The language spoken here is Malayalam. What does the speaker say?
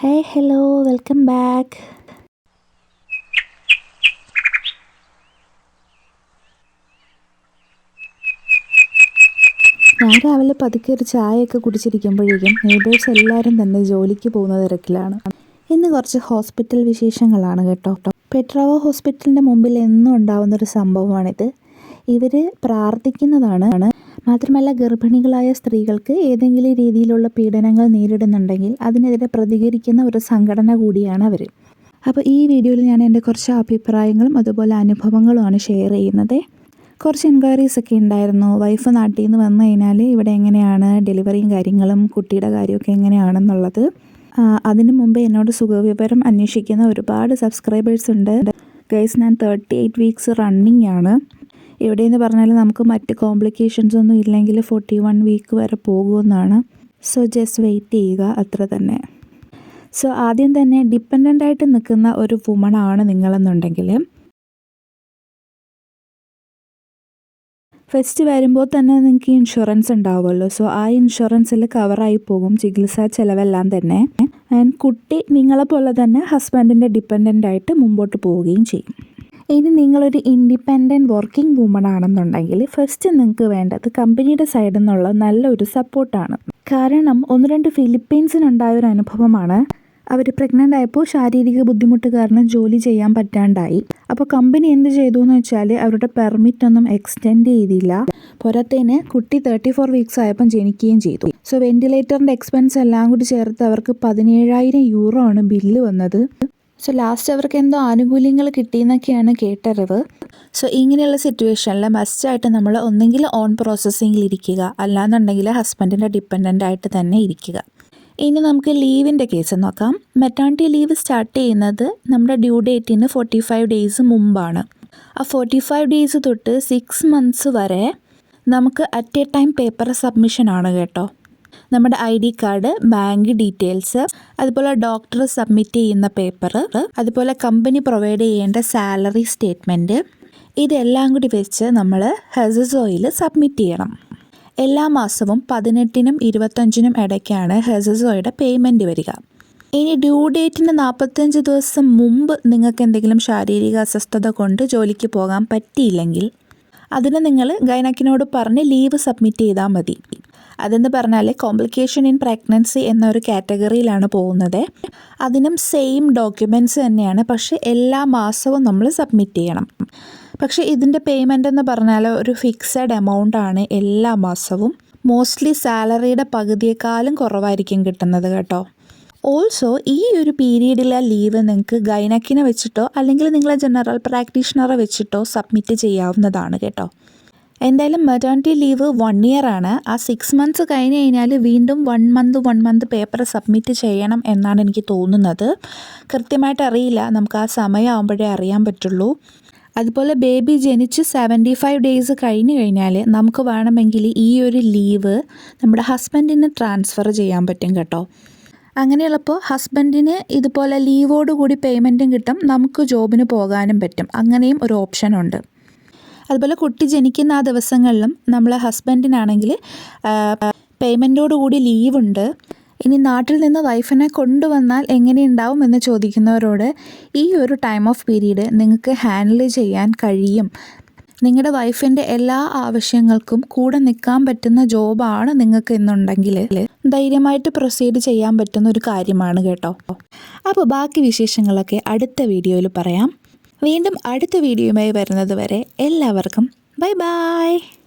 ഹേ ഹലോ വെൽക്കം ബാക്ക് ഞാൻ രാവിലെ പതുക്കെ ഒരു ചായയൊക്കെ കുടിച്ചിരിക്കുമ്പോഴേക്കും നെയ്ബേഴ്സ് എല്ലാവരും തന്നെ ജോലിക്ക് പോകുന്ന തിരക്കിലാണ്. ഇന്ന് കുറച്ച് ഹോസ്പിറ്റൽ വിശേഷങ്ങളാണ് കേട്ടോ. പെട്രോവ ഹോസ്പിറ്റലിന്റെ മുമ്പിൽ എന്നും ഉണ്ടാവുന്ന ഒരു സംഭവമാണിത്. ഇവർ പ്രാർത്ഥിക്കുന്നതാണ്. മാത്രമല്ല ഗർഭിണികളായ സ്ത്രീകൾക്ക് ഏതെങ്കിലും രീതിയിലുള്ള പീഡനങ്ങൾ നേരിടുന്നുണ്ടെങ്കിൽ അതിനെതിരെ പ്രതികരിക്കുന്ന ഒരു സംഘടന കൂടിയാണ് അവർ അപ്പോൾ ഈ വീഡിയോയിൽ ഞാൻ എന്റെ കുറച്ച് അഭിപ്രായങ്ങളും അതുപോലെ അനുഭവങ്ങളുമാണ് ഷെയർ ചെയ്യുന്നത്. കുറച്ച് എൻക്വയറീസ് ഒക്കെ ഉണ്ടായിരുന്നു. വൈഫ് നാട്ടിൽ നിന്ന് വന്നു കഴിഞ്ഞാൽ ഇവിടെ എങ്ങനെയാണ് ഡെലിവറിയും കാര്യങ്ങളും കുട്ടിയുടെ കാര്യമൊക്കെ എങ്ങനെയാണെന്നുള്ളത്. അതിനു മുമ്പ് എന്നോട് സുഖവിവരം അന്വേഷിക്കുന്ന ഒരുപാട് സബ്സ്ക്രൈബേഴ്സ് ഉണ്ട്. ഗൈസ് ഞാൻ തേർട്ടി എയ്റ്റ് വീക്സ് റണ്ണിങ് ആണ്. എവിടെയെന്ന് പറഞ്ഞാൽ നമുക്ക് മറ്റ് കോംപ്ലിക്കേഷൻസ് ഒന്നും ഇല്ലെങ്കിൽ ഫോർട്ടി വൺ വീക്ക് വരെ പോകുമെന്നാണ്. സോ ജസ്റ്റ് വെയിറ്റ് ചെയ്യുക. അത്ര തന്നെ. സോ ആദ്യം തന്നെ ഡിപ്പെൻഡന്റ് ആയിട്ട് നിൽക്കുന്ന ഒരു വുമൺ ആണ് നിങ്ങളെന്നുണ്ടെങ്കിൽ. ഫസ്റ്റ് വരുമ്പോൾ തന്നെ നിങ്ങൾക്ക് ഇൻഷുറൻസ് ഉണ്ടാവുമല്ലോ. സോ ആ ഇൻഷുറൻസിൽ കവറായി പോകും. ചികിത്സാ ചിലവെല്ലാം തന്നെ. ആൻഡ് കുട്ടി നിങ്ങളെപ്പോലെ തന്നെ ഹസ്ബൻഡിന്റെ ഡിപ്പെൻഡന്റ് ആയിട്ട് മുമ്പോട്ട് പോവുകയും ചെയ്യും. ഇനി നിങ്ങളൊരു ഇൻഡിപെൻഡന്റ് വർക്കിംഗ് വുമൺ ആണെന്നുണ്ടെങ്കിൽ ഫസ്റ്റ് നിങ്ങൾക്ക് വേണ്ടത് കമ്പനിയുടെ സൈഡിൽ നിന്നുള്ള നല്ലൊരു സപ്പോർട്ടാണ് കാരണം ഒന്ന് രണ്ട് ഫിലിപ്പീൻസിനുണ്ടായ ഒരു അനുഭവമാണ്. അവർ പ്രഗ്നന്റ് ആയപ്പോൾ ശാരീരിക ബുദ്ധിമുട്ട് കാരണം ജോലി ചെയ്യാൻ പറ്റാണ്ടായി. അപ്പോൾ കമ്പനി എന്ത് ചെയ്തു എന്ന് വെച്ചാൽ അവരുടെ പെർമിറ്റ് ഒന്നും എക്സ്റ്റെൻഡ് ചെയ്തില്ല. പുറത്തേന് കുട്ടി തേർട്ടി ഫോർ വീക്സ് ആയപ്പം ജനിക്കുകയും ചെയ്തു. സോ വെന്റിലേറ്ററിന്റെ എക്സ്പെൻസ് എല്ലാം കൂടി ചേർത്ത് അവർക്ക് പതിനേഴായിരം യൂറോ ആണ് ബില്ല് വന്നത്. സോ ലാസ്റ്റ് അവർക്ക് എന്തോ ആനുകൂല്യങ്ങൾ കിട്ടിയെന്നൊക്കെയാണ് കേട്ടറിവ്. സോ ഇങ്ങനെയുള്ള സിറ്റുവേഷനിൽ മസ്റ്റായിട്ട് നമ്മൾ ഒന്നെങ്കിൽ ഓൺ പ്രോസസ്സിങ്ങിൽ ഇരിക്കുക. അല്ലാന്നുണ്ടെങ്കിൽ ഹസ്ബൻഡിന്റെ ഡിപ്പെൻഡന്റ് ആയിട്ട് തന്നെ ഇരിക്കുക. ഇനി നമുക്ക് ലീവിന്റെ കേസ് നോക്കാം. മെറ്റേണിറ്റി ലീവ് സ്റ്റാർട്ട് ചെയ്യുന്നത് നമ്മുടെ ഡ്യൂ ഡേറ്റിന് ഫോർട്ടി ഫൈവ് ഡേയ്സ് മുമ്പാണ്. ആ ഫോർട്ടി ഫൈവ് ഡേയ്സ് തൊട്ട് സിക്സ് മന്ത്സ് വരെ നമുക്ക് at a time paper submission ആണ് കേട്ടോ. നമ്മുടെ I D card bank details അതുപോലെ ഡോക്ടർ സബ്മിറ്റ് ചെയ്യുന്ന പേപ്പർ അതുപോലെ കമ്പനി പ്രൊവൈഡ് ചെയ്യേണ്ട സാലറി സ്റ്റേറ്റ്മെന്റ് ഇതെല്ലാം കൂടി വെച്ച് നമ്മൾ ഹെസസോയിൽ സബ്മിറ്റ് ചെയ്യണം. എല്ലാ മാസവും പതിനെട്ടിനും ഇരുപത്തഞ്ചിനും ഇടയ്ക്കാണ് ഹെസസോയുടെ പേയ്മെന്റ് വരിക. ഇനി ഡ്യൂ ഡേറ്റിന് നാൽപ്പത്തഞ്ച് ദിവസം മുമ്പ് നിങ്ങൾക്ക് എന്തെങ്കിലും ശാരീരിക അസ്വസ്ഥത കൊണ്ട് ജോലിക്ക് പോകാൻ പറ്റിയില്ലെങ്കിൽ അതിന് നിങ്ങൾ ഗൈനക്കിനോട് പറഞ്ഞ് ലീവ് സബ്മിറ്റ് ചെയ്താൽ മതി. അതെന്ന് പറഞ്ഞാൽ കോംപ്ലിക്കേഷൻ ഇൻ പ്രഗ്നൻസി എന്നൊരു കാറ്റഗറിയിലാണ് പോകുന്നത്. അതിനും സെയിം ഡോക്യുമെന്റ്സ് തന്നെയാണ്. പക്ഷേ എല്ലാ മാസവും നമ്മൾ സബ്മിറ്റ് ചെയ്യണം. പക്ഷേ ഇതിന്റെ പേയ്മെന്റ് എന്ന് പറഞ്ഞാൽ ഒരു ഫിക്സഡ് എമൗണ്ട് ആണ് എല്ലാ മാസവും. മോസ്റ്റ്ലി സാലറിയുടെ പകുതിയേക്കാളും കുറവായിരിക്കും കിട്ടുന്നത് കേട്ടോ. ഓൾസോ ഈ ഒരു പീരീഡിലെ ലീവ് നിങ്ങൾക്ക് ഗൈനക്കിനെ വെച്ചിട്ടോ അല്ലെങ്കിൽ നിങ്ങളെ ജനറൽ പ്രാക്ടീഷണറെ വെച്ചിട്ടോ സബ്മിറ്റ് ചെയ്യാവുന്നതാണ് കേട്ടോ. എന്തായാലും മെറ്റേണിറ്റി ലീവ് വൺ ഇയർ ആണ്. ആ സിക്സ് മന്ത്സ് കഴിഞ്ഞ് കഴിഞ്ഞാൽ വീണ്ടും one month one month paper submit ചെയ്യണം എന്നാണ് എനിക്ക് തോന്നുന്നത്. കൃത്യമായിട്ട് അറിയില്ല. നമുക്ക് ആ സമയമാകുമ്പോഴേ അറിയാൻ പറ്റുള്ളൂ. അതുപോലെ ബേബി ജനിച്ച് സെവന്റി ഫൈവ് ഡേയ്സ് കഴിഞ്ഞ് കഴിഞ്ഞാൽ നമുക്ക് വേണമെങ്കിൽ ഈ ഒരു ലീവ് നമ്മുടെ ഹസ്ബൻഡിന് ട്രാൻസ്ഫർ ചെയ്യാൻ പറ്റും കേട്ടോ. അങ്ങനെയുള്ളപ്പോൾ ഹസ്ബൻഡിന് ഇതുപോലെ ലീവോടുകൂടി പേയ്മെന്റും കിട്ടും. നമുക്ക് ജോബിന് പോകാനും പറ്റും. അങ്ങനെയും ഒരു ഓപ്ഷൻ ഉണ്ട്. അതുപോലെ കുട്ടി ജനിക്കുന്ന ആ ദിവസങ്ങളിലും നമ്മൾ ഹസ്ബൻഡിനാണെങ്കിൽ പേയ്മെന്റോട് കൂടി ലീവുണ്ട്. ഇനി നാട്ടിൽ നിന്ന് വൈഫിനെ കൊണ്ടുവന്നാൽ എങ്ങനെയുണ്ടാവും എന്ന് ചോദിക്കുന്നവരോട് ഈ ഒരു ടൈം ഓഫ് പീരീഡ് നിങ്ങൾക്ക് ഹാൻഡിൽ ചെയ്യാൻ കഴിയും. നിങ്ങളുടെ വൈഫിന്റെ എല്ലാ ആവശ്യങ്ങൾക്കും കൂടെ നിൽക്കാൻ പറ്റുന്ന ജോബാണ് നിങ്ങൾക്ക് എന്നുണ്ടെങ്കിൽ ധൈര്യമായിട്ട് പ്രൊസീഡ് ചെയ്യാൻ പറ്റുന്ന ഒരു കാര്യമാണ് കേട്ടോ. അപ്പോൾ ബാക്കി വിശേഷങ്ങളൊക്കെ അടുത്ത വീഡിയോയിൽ പറയാം. വീണ്ടും അടുത്ത വീഡിയോയുമായി വരുന്നത് വരെ എല്ലാവർക്കും ബൈ ബൈ.